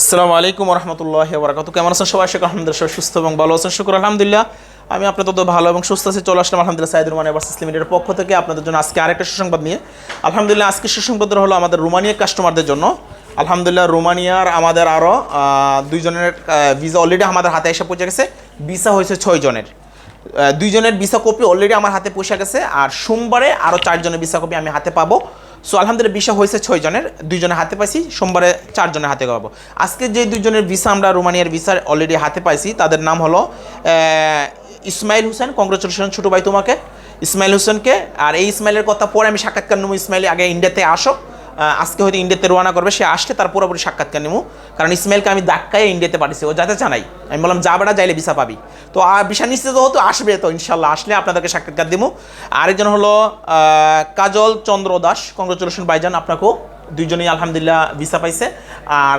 আসসালামু আলাইকুম রহমতুল্লাহ বরাকাতু কেমন আছেন সবাই? শেখ আলহামদুলিল্লাহ সুস্থ এবং ভালো আছেন। শুক্র, আলহামদুলিল্লাহ। আমি আপনাদের তো ভালো এবং সুস্থ আছি। চলে আসলাম আলহামদুলিল্লাহ সাইদুর রহমান ভার্সেস লিমিটেডের পক্ষ থেকে আপনাদের জন্য আজকে আরেকটা সুসংবাদ নিয়ে। আলহামদুলিল্লাহ আজকে সুসংবাদ হলো আমাদের রোমানিয়া কাস্টমারদের জন্য। আলহামদুলিল্লাহ, রোমানিয়ার আমাদের আরও দুইজনের ভিসা অলরেডি আমাদের হাতে এসে পৌঁছে গেছে। ভিসা হয়েছে ছয় জনের। দুইজনের ভিসা কপি অলরেডি আমার হাতে পৌঁছে গেছে। আর সোমবারে আরও চারজনের ভিসা কপি আমি হাতে পাবো। সো আলহামদুলিল্লাহ ভিসা হয়েছে ছয় জনের, দুইজনের হাতে পাইছি, সোমবারে চারজনের হাতে পাবো আজকে যে দুইজনের ভিসা আমরা রোমানিয়ার ভিসা অলরেডি হাতে পাইছি, তাদের নাম হলো ইসমাইল হোসেন কংগ্রেচুলেশন ছোটো ভাই তোমাকে। ইসমাইল হোসেনকে, আর এই ইসমাইলের কথা পরে আমি সাক্ষাৎকার নেব, ইসমাইল আগে ইন্ডিয়াতে আসো আজকে হয়তো ইন্ডিয়াতে রোয়ানা করবে, সে আসলে তার পুরোপুরি সাক্ষাৎকার নেব কারণ ইসমাইলকে আমি ধাক্কায় ইন্ডিয়াতে পাঠিয়েছি, ও যাতে জানাই। আমি বললাম, যা বেড়া, যাইলে ভিসা পাবি। তো ভিসা নিশ্চিত হতো আসবে, তো ইনশাল্লাহ আসলে আপনাদেরকে সাক্ষাৎকার দেবো আরেকজন হলো কাজল চন্দ্র দাস কংগ্রেচুলেশন বাইজান আপনাকেও। দুইজনেই আলহামদুলিল্লাহ ভিসা পাইছে। আর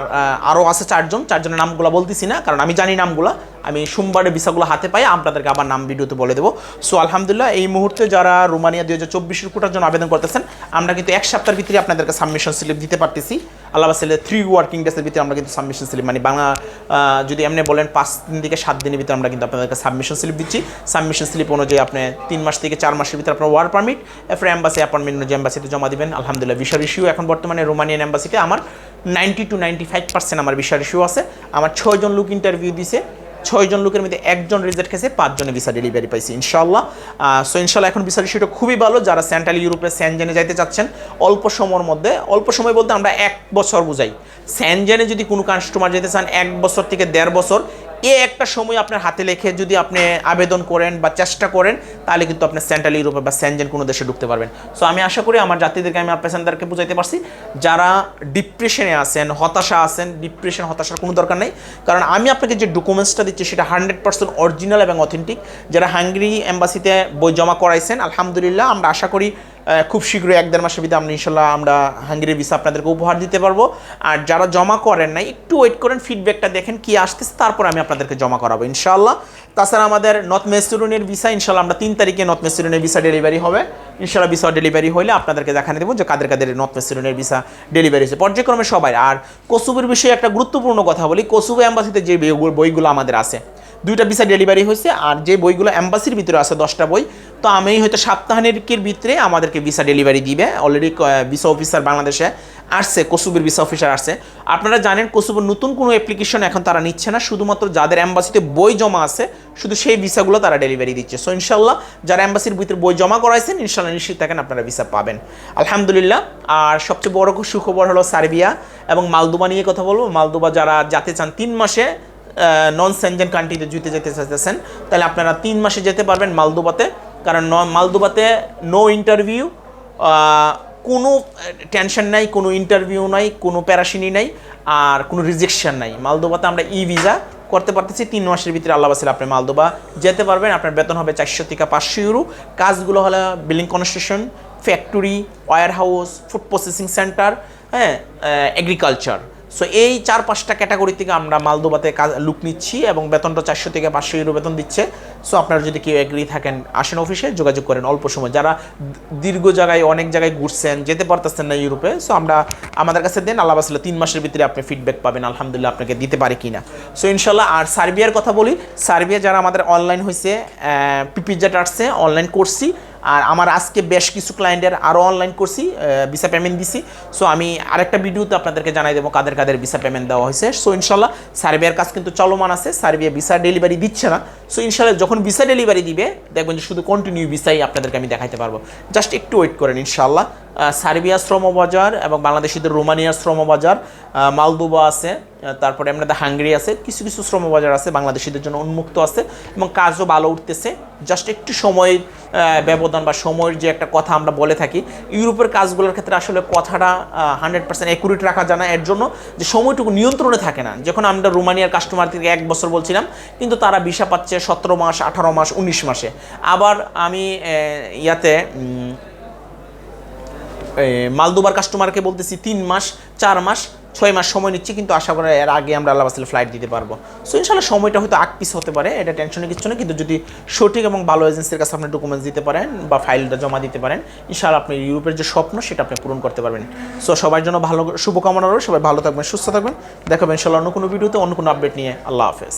আরও আছে চারজন। চারজনের নামগুলো বলতেছি না, কারণ আমি জানি নামগুলো। আমি সোমবারে ভিসাগুলো হাতে পাই আপনাদেরকে আবার নাম ভিডিওতে বলে দেবো। সো আলহামদুলিল্লাহ, এই মুহূর্তে যারা রোমানিয়া দুই হাজার চব্বিশের কোটার জন্য আবেদন করতেছেন, আমরা কিন্তু এক সপ্তাহের ভিতরে আপনাদেরকে সাবমিশন স্লিপ দিতে পারতেছি। আল্লাহ বাসেলে থ্রি ওয়ার্কিং ডেসের ভিতরে আমরা কিন্তু সাবমিশন স্লিপ মানে বাংলা যদি এমনি বলেন পাঁচ দিন থেকে সাত দিনের ভিতরে আমরা কিন্তু আপনাদেরকে সাবমিশন স্লিপ দিচ্ছি। সাবমিশন স্লিপ অনুযায়ী আপনি তিন মাস থেকে চার মাসের ভিতরে আপনার ওয়ার পারমিট এরপরে অ্যাম্বাসি অ্যাপয়েন্টমেন্ট অনুযায়ী অ্যাম্বাসিতে জমা দেবেন। আলহামদুলিল্লাহ ভিসার ইস্যু এখন বর্তমানে রোমানিয়ান অ্যাম্বাসিতে আমার ninety two ninety five percent আমার বিশাল ইস্যু আছে। আমার ছয়জন লুক ইন্টারভিউ দিছে। ছয়জন লোকের মধ্যে একজন রেজাল্ট খেয়েছে পাঁচজনে ভিসা ডেলিভারি পাইছে ইনশাল্লাহ সো ইনশাল্লাহ এখন ভিসা ইস্যুটা খুবই ভালো। যারা সেন্ট্রাল ইউরোপে স্যানজেনে যাইতে চাচ্ছেন, অল্প সময়ের মধ্যে, অল্প সময় বলতে আমরা এক বছর বুঝাই। স্যানজেনে যদি কোনো কাস্টমার যেতে চান, এক বছর থেকে দেড় বছর এ একটা সময় আপনার হাতে লেখে যদি আপনি আবেদন করেন বা চেষ্টা করেন, তাহলে কিন্তু আপনি সেন্ট্রাল ইউরোপে বা স্যানজেন কোনো দেশে ঢুকতে পারবেন। সো আমি আশা করি আমার জাতিদেরকে আমি পেশেন্টদেরকে বুঝাইতে পারছি। যারা ডিপ্রেশনে আছেন, হতাশা আছেন ডিপ্রেশন হতাশার কোনো দরকার নেই। কারণ আমি আপনাকে যে ডকুমেন্টসটা দিচ্ছি, সেটা হান্ড্রেড পার্সেন্ট অরিজিনাল এবং অথেন্টিক যারা হাঙ্গেরি এম্বাসিতে বই জমা করাইছেন, আলহামদুলিল্লাহ, আমরা আশা করি খুব শীঘ্রই এক দেড় মাসের ভিতরে আমরা ইনশাল্লাহ আমরা হাঙ্গেরির ভিসা আপনাদেরকে উপহার দিতে পারব। আর যারা জমা করেন নাই, একটু ওয়েট করেন ফিডব্যাকটা দেখেন কি আসতেছে, তারপর আমি আপনাদেরকে জমা করাবো ইনশাল্লাহ। তাছাড়া আমাদের নর্থ মেসুরুনের ভিসা ইনশাল্লাহ আমরা তিন তারিখে নর্থ মেসুরুনের ভিসা ডেলিভারি হবে। ইনশাল্লাহ ভিসা ডেলিভারি হলে আপনাদেরকে দেখানে দেবো যে কাদের কাদের নর্থ মেসুরুনের ভিসা ডেলিভারি হয়েছে। পর্যায়ক্রমে সবাই। আর কসুবের বিষয়ে একটা গুরুত্বপূর্ণ কথা বলি। কসুবে অ্যাম্বাসিতে যে বইগুলো আমাদের আছে, দুইটা ভিসা ডেলিভারি হয়েছে, আর যে বইগুলো অ্যাম্বাসির ভিতরে আছে, দশটা বই তো আমি হয়তো সপ্তাহানিকের ভিতরে আমাদেরকে ভিসা ডেলিভারি দিবে। অলরেডি ভিসা অফিসার বাংলাদেশে আসছে, কসুবের ভিসা অফিসার আসছে। আপনারা জানেন কসুবের নতুন কোনো অ্যাপ্লিকেশন এখন তারা নিচ্ছে না, শুধুমাত্র যাদের অ্যাম্বাসিতে বই জমা আছে, শুধু সেই ভিসাগুলো তারা ডেলিভারি দিচ্ছে। সো ইনশাল্লাহ যারা অ্যাম্বাসির ভিতরে বই জমা করাইছেন ইনশাল্লাহ নিশ্চিত থাকেন আপনারা ভিসা পাবেন। আলহামদুলিল্লাহ, আর সবচেয়ে বড় সুখবর হলো সার্বিয়া এবং মালদোবা নিয়ে কথা বলব। মালদোবা যারা যেতে চান, তিন মাসে নন সেনজেন কান্ট্রিতে জুতে যেতে চাইতেছেন, তাহলে আপনারা তিন মাসে যেতে পারবেন মালদোবাতে। কারণ মালদোবাতে নো ইন্টারভিউ কোনো টেনশন নাই, কোনো ইন্টারভিউ নাই, কোনো প্যারাশিনি নাই, আর কোনো রিজেকশন নাই। মালদোবাতে আমরা ই ভিসা করতে পারতেছি, তিন মাসের ভিতরে আল্লাহ বাসিল আপনি মালদোবা যেতে পারবেন। আপনার বেতন হবে চারশো থেকে পাঁচশো ইউরো কাজগুলো হলো building construction factory warehouse food processing centre হ্যাঁ এগ্রিকালচার সো এই চার পাঁচটা ক্যাটাগরি থেকে আমরা মালদোবাতে কাজ লুক নিচ্ছি এবং বেতনটা চারশো থেকে পাঁচশো ইউরো বেতন দিচ্ছে। সো আপনারা যদি কেউ এগ্রি থাকেন, আসেন অফিসে যোগাযোগ করেন অল্প সময়। যারা দীর্ঘ জায়গায়, অনেক জায়গায় ঘুরছেন, যেতে পারতেছেন না ইউরোপে সো আমরা, আমাদের কাছে দেন, আল্লাহ আসলে তিন মাসের ভিতরে আপনি ফিডব্যাক পাবেন, আলহামদুলিল্লাহ আপনাকে দিতে পারে কিনা। সো ইনশাল্লাহ, আর সার্বিয়ার কথা বলি, সার্বিয়া যারা আমাদের অনলাইন হয়েছে পিপিজেট আসছে অনলাইন করছি, আর আমার আজকে বেশ কিছু ক্লায়েন্টের আরও অনলাইন করছি ভিসা পেমেন্ট দিছি। সো আমি আরেকটা ভিডিওতে আপনাদেরকে জানাই দেবো কাদের কাদের ভিসা পেমেন্ট দেওয়া হয়েছে সো ইনশাল্লাহ, সার্বিয়ার কাজ কিন্তু চলমান আছে, সার্বিয়া ভিসা ডেলিভারি দিচ্ছে না। সো ইনশাল্লাহ, যখন ভিসা ডেলিভারি দিবে, দেখবেন যে শুধু কন্টিনিউ ভিসাই আপনাদেরকে আমি দেখাতে পারব। জাস্ট একটু ওয়েট করেন ইনশাল্লাহ সার্বিয়া শ্রম বাজার এবং বাংলাদেশিদের রোমানিয়ার শ্রম বাজার মালদোবা আছে। তারপরে আমাদের হাঙ্গেরি আছে, কিছু কিছু শ্রমবাজার আছে, বাংলাদেশিদের জন্য উন্মুক্ত আছে এবং কাজও ভালো উঠতেছে। জাস্ট একটু সময়ের ব্যবধান বা সময়ের যে একটা কথা আমরা বলে থাকি, ইউরোপের কাজগুলোর ক্ষেত্রে আসলে কথাটা হান্ড্রেড পার্সেন্ট অ্যাকুরেট রাখা যায় না। এর জন্য যে সময়টুকু নিয়ন্ত্রণে থাকে না। যখন আমরা রোমানিয়ার কাস্টমার থেকে এক বছর বলছিলাম, কিন্তু তারা ভিসা পাচ্ছে সতেরো মাস, আঠারো মাস, উনিশ মাসে। আবার আমি ইয়াতে মালদোবার কাস্টমারকে বলতেছি তিন মাস, চার মাস ছয় মাস সময় নিচ্ছি, কিন্তু আশা করে এর আগে আমরা আল্লাহ বাসলে ফ্লাইট দিতে পারব। সো ইনশাল্লাহ সময়টা হয়তো আগ পিস হতে পারে, এটা টেনশনের কিছু না, কিন্তু যদি সঠিক এবং ভালো এজেন্সির কাছে আপনি ডকুমেন্টস দিতে পারেন বা ফাইলটা জমা দিতে পারেন ইনশাল্লাহ আপনি ইউরোপের যে স্বপ্ন, সেটা আপনি পূরণ করতে পারবেন। সো সবার জন্য ভালো, শুভকামনা রয়েছে সবাই ভালো থাকবেন, সুস্থ থাকবেন। দেখাবেন ইনশাল্লাহ অন্য কোনো ভিডিওতে অন্য কোনো আপডেট নিয়ে। আল্লাহ হাফেজ।